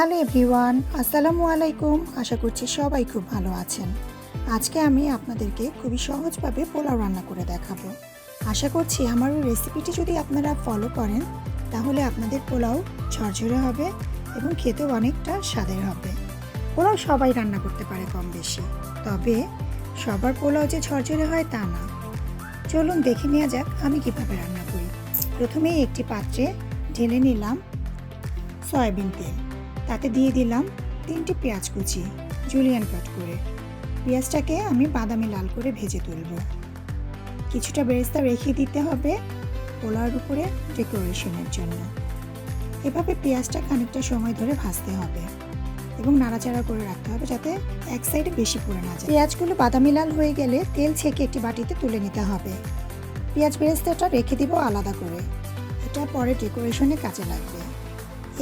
Hello everyone, আসসালামু আলাইকুম। আশা করছি সবাই খুব ভালো আছেন। আজকে আমি আপনাদেরকে খুবই সহজভাবে পোলাও রান্না করে দেখাবো। আশা করছি আমার ওই রেসিপিটি যদি আপনারা ফলো করেন, তাহলে আপনাদের পোলাও ঝরঝরে হবে এবং খেতেও অনেকটা স্বাদের হবে। পোলাও সবাই রান্না করতে পারে কম বেশি তবে সবার পোলাও যে ঝরঝরে হয় তা না। চলুন দেখে নেওয়া যাক আমি কীভাবে রান্না করি। প্রথমেই একটি পাত্রে ঢেলে নিলাম সয়াবিন তেল। তাতে দিয়ে দিলাম তিনটি পেঁয়াজ কুচি জুলিয়ান কাট করে। পেঁয়াজটাকে আমি বাদামি লাল করে ভেজে তুলব। কিছুটা বেরেস্তা রেখে দিতে হবে পোলার উপরে ডেকোরেশনের জন্য। এভাবে পেঁয়াজটা খানিকটা সময় ধরে ভাজতে হবে এবং নাড়াচাড়া করে রাখতে হবে যাতে এক সাইডে বেশি পড়ে না যায়। পেঁয়াজগুলো বাদামি লাল হয়ে গেলে তেল ছেঁকে একটি বাটিতে তুলে নিতে হবে। পেঁয়াজ বেরেস্তাটা রেখে দিব আলাদা করে। এটা পরে ডেকোরেশনে কাজে লাগবে।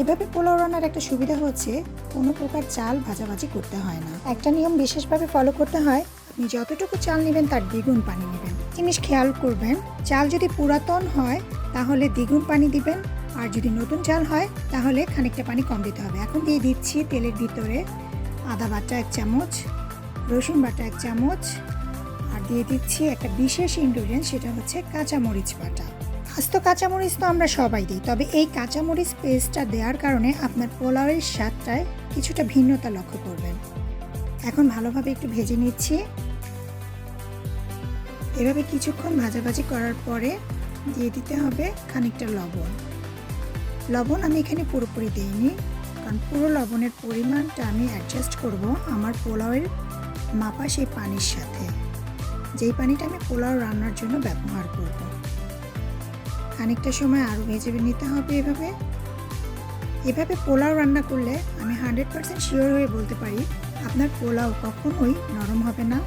এভাবে পোলাও রান্নার একটা সুবিধা হচ্ছে, কোনো প্রকার চাল ভাজাভাজি করতে হয় না। একটা নিয়ম বিশেষভাবে ফলো করতে হয়, আপনি যতটুকু চাল নেবেন তার দ্বিগুণ পানি নেবেন। জিনিস খেয়াল করবেন, চাল যদি পুরাতন হয়, তাহলে দ্বিগুণ পানি দিবেন, আর যদি নতুন চাল হয়, তাহলে খানিকটা পানি কম দিতে হবে। এখন দিয়ে দিচ্ছি তেলের ভিতরে আদা বাটা এক চামচ, রসুন বাটা এক চামচ, আর দিয়ে দিচ্ছি একটা বিশেষ ইনগ্রিডিয়েন্ট সেটা হচ্ছে কাঁচামরিচ বাটা। আস্ত কাঁচামরিচ তো আমরা সবাই দিই, তবে এই কাঁচামরিচ পেস্টটা দেওয়ার কারণে আপনার পোলাওয়ের স্বাদটায় কিছুটা ভিন্নতা লক্ষ্য করবেন। এখন ভালোভাবে একটু ভেজে নিচ্ছি। এভাবে কিছুক্ষণ ভাজাভাজি করার পরে দিয়ে দিতে হবে খানিকটা লবণ। লবণ আমি এখানে পুরোপুরি দিইনি, কারণ পুরো লবণের পরিমাণটা আমি অ্যাডজাস্ট করব আমার পোলাওয়ের মাপা সেই পানির সাথে। যেই পানিটা আমি পোলাও রান্নার জন্য ব্যবহার করব। খানিকটা সময় আরও ভেজে নিতে হবে এভাবে। এভাবে পোলাও রান্না করলে আমি হান্ড্রেড পার্সেন্ট শিওর হয়ে বলতে পারি, আপনার পোলাও কখনোই নরম হবে না,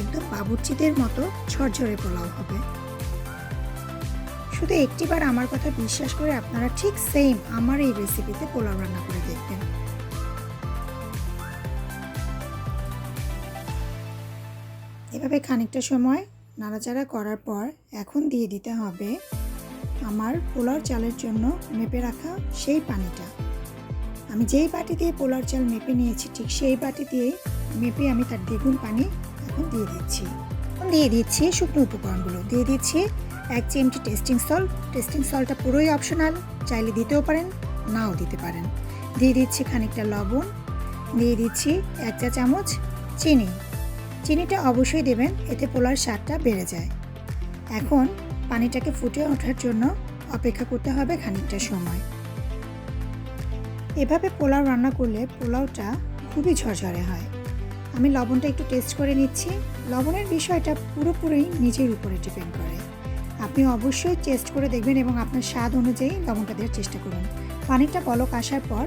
একদম বাবুর্চিদের মতো ঝরঝরে পোলাও হবে। শুধু একটিবার আমার কথা বিশ্বাস করে আপনারা ঠিক সেম আমার এই রেসিপিতে পোলাও রান্না করে দেখবেন। এভাবে খানিকটা সময় নাড়াচাড়া করার পর এখন দিয়ে দিতে হবে আমার পোলার চালের জন্য মেপে রাখা সেই পানিটা। আমি যেই বাটি দিয়ে পোলার চাল মেপে নিয়েছি, ঠিক সেই বাটি দিয়েই মেপে আমি তার দ্বিগুণ পানি এখন দিয়ে দিচ্ছি। দিয়ে দিচ্ছি শুকনো উপকরণগুলো। দিয়ে দিচ্ছি এক চিমটি টেস্টিং সল্ট। টেস্টিং সল্টটা পুরোই অপশনাল। চাইলে দিতেও পারেন, নাও দিতে পারেন। দিয়ে দিচ্ছি খানিকটা লবণ। দিয়ে দিচ্ছি এক চা চামচ চিনি। চিনিটা অবশ্যই দেবেন, এতে পোলার স্বাদটা বেড়ে যায়। এখন পানিটাকে ফুটে ওঠার জন্য অপেক্ষা করতে হবে খানিকটা সময়। এভাবে পোলাও রান্না করলে পোলাওটা খুবই ঝরঝরে হয়। আমি লবণটা একটু টেস্ট করে নিচ্ছি। লবণের বিষয়টা পুরোপুরি নিজের উপরে ডিপেন্ড করে। আপনি অবশ্যই টেস্ট করে দেখবেন এবং আপনার স্বাদ অনুযায়ী লবণটা দেওয়ার চেষ্টা করুন। পানিটা বলক আসার পর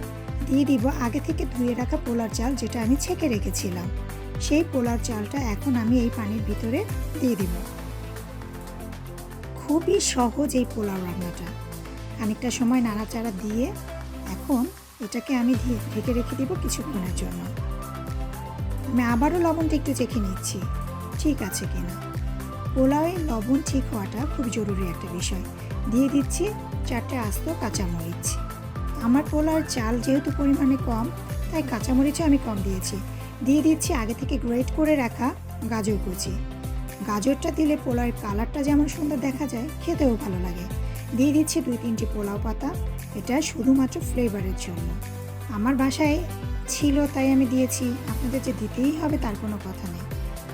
দিয়ে দিব আগে থেকে ধুয়ে রাখা পোলার চাল যেটা আমি ছেঁকে রেখেছিলাম। সেই পোলার চালটা এখন আমি এই পানির ভিতরে দিয়ে দিব। খুবই সহজ এই পোলাও রান্নাটা। খানিকটা সময় নাড়াচাড়া দিয়ে এখন এটাকে আমি ঢেকে রেখে দেবো কিছুক্ষণের জন্য। আমি আবারও লবণটা একটু চেখে নিচ্ছি, ঠিক আছে কিনা। পোলাওয়ে লবণ ঠিক হওয়াটা খুব জরুরি একটা বিষয়। দিয়ে দিচ্ছি চারটে আস্ত কাঁচামরিচ। আমার পোলার চাল যেহেতু পরিমাণে কম, তাই কাঁচামরিচও আমি কম দিয়েছি। দিয়ে দিচ্ছি আগে থেকে গ্রেট করে রাখা গাজর কুচি। গাজরটা দিলে পোলাওয়ের কালারটা যেমন সুন্দর দেখা যায়, খেতেও ভালো লাগে। দিয়ে দিচ্ছি দুই তিনটি পোলাও পাতা। এটা শুধুমাত্র ফ্লেভারের জন্য। আমার বাসায় ছিল, তাই আমি দিয়েছি। আপনাদের যে দিতেই হবে তার কোনো কথা নেই।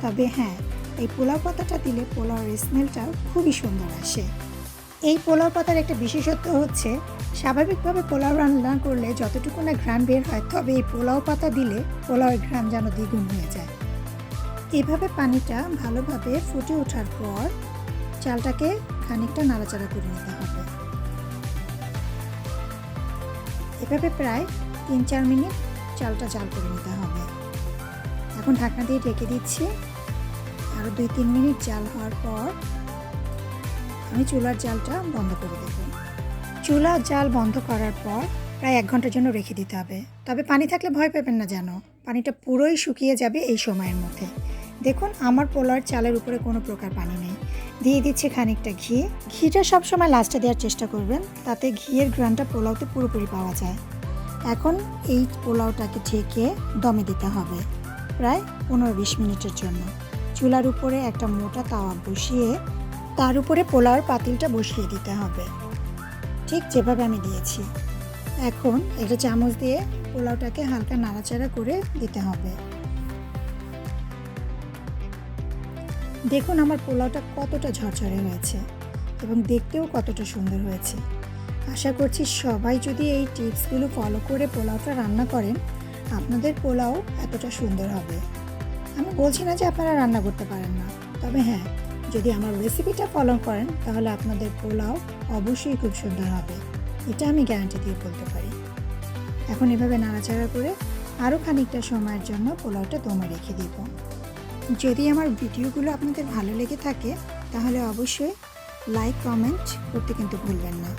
তবে হ্যাঁ এই পোলাও পাতাটা দিলে পোলাওয়ের স্মেলটা খুবই সুন্দর আসে। এই পোলাও পাতার একটা বিশেষত্ব হচ্ছে, স্বাভাবিকভাবে পোলাও রান্না করলে যতটুকু না ঘ্রাণ বের হয়, তবে এই পোলাও পাতা দিলে পোলাওয়ের ঘ্রাণ যেন দ্বিগুণ হয়ে যায়। এভাবে পানিটা ভালোভাবে ফুটে ওঠার পর চালটাকে খানিকটা নাড়াচাড়া করে নিতে হবে। এভাবে প্রায় তিন চার মিনিট চালটা জাল করে নিতে হবে। এখন ঢাকনা দিয়ে ঢেকে দিচ্ছি। আরও দুই তিন মিনিট জাল হওয়ার পর আমি চুলার জালটা বন্ধ করে দেব। চুলার জাল বন্ধ করার পর প্রায় এক ঘণ্টার জন্য রেখে দিতে হবে। তবে পানি থাকলে ভয় পাবেন না যেন। পানিটা পুরোই শুকিয়ে যাবে এই সময়ের মধ্যে। দেখুন, আমার পোলার চালের উপরে কোনো প্রকার পানি নেই। দিয়ে দিচ্ছি খানিকটা ঘি। ঘিটা সবসময় লাস্টে দেওয়ার চেষ্টা করবেন, তাতে ঘিয়ের গ্রানটা পোলাওতে পুরোপুরি পাওয়া যায়। এখন এই পোলাওটাকে ঢেকে দমে দিতে হবে, প্রায় পনেরো বিশ মিনিটের জন্য। চুলার উপরে একটা মোটা তাওয়া বসিয়ে তার উপরে পোলাওর পাতিলটা বসিয়ে দিতে হবে। ঠিক যেভাবে আমি দিয়েছি। এখন একটা চামচ দিয়ে পোলাওটাকে হালকা নাড়াচাড়া করে দিতে হবে। দেখুন আমার পোলাওটা কতটা ঝরঝরে হয়েছে এবং দেখতেও কতটা সুন্দর হয়েছে। আশা করছি সবাই যদি এই টিপসগুলো ফলো করে পোলাওটা রান্না করেন, আপনাদের পোলাও এতটা সুন্দর হবে। আমি বলছি না যে আপনারা রান্না করতে পারেন না, তবে হ্যাঁ যদি আমার রেসিপিটা ফলো করেন, তাহলে আপনাদের পোলাও অবশ্যই খুব সুন্দর হবে। এটা আমি গ্যারান্টি দিয়ে বলতে পারি। এখন এভাবে নাড়াচাড়া করে আরও খানিকটা সময়ের জন্য পোলাওটা দমে রেখে দিব। যদি আমার ভিডিওগুলো আপনাদের ভালো লেগে থাকে, তাহলে অবশ্যই লাইক কমেন্ট করতে কিন্তু ভুলবেন না।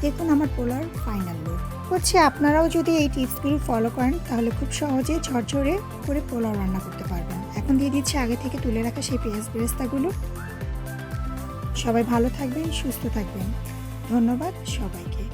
দেখুন আমার পোলার ফাইনাল লুক হচ্ছে আপনারাও যদি এই টিপসগুলো ফলো করেন, তাহলে খুব সহজে ঝরঝরে করে পোলাও রান্না করতে পারবেন। এখন দিয়ে দিচ্ছি আগে থেকে তুলে রাখা সেই পেঁয়াজ বেরেস্তাগুলো। সবাই ভালো থাকবেন, সুস্থ থাকবেন। ধন্যবাদ সবাইকে।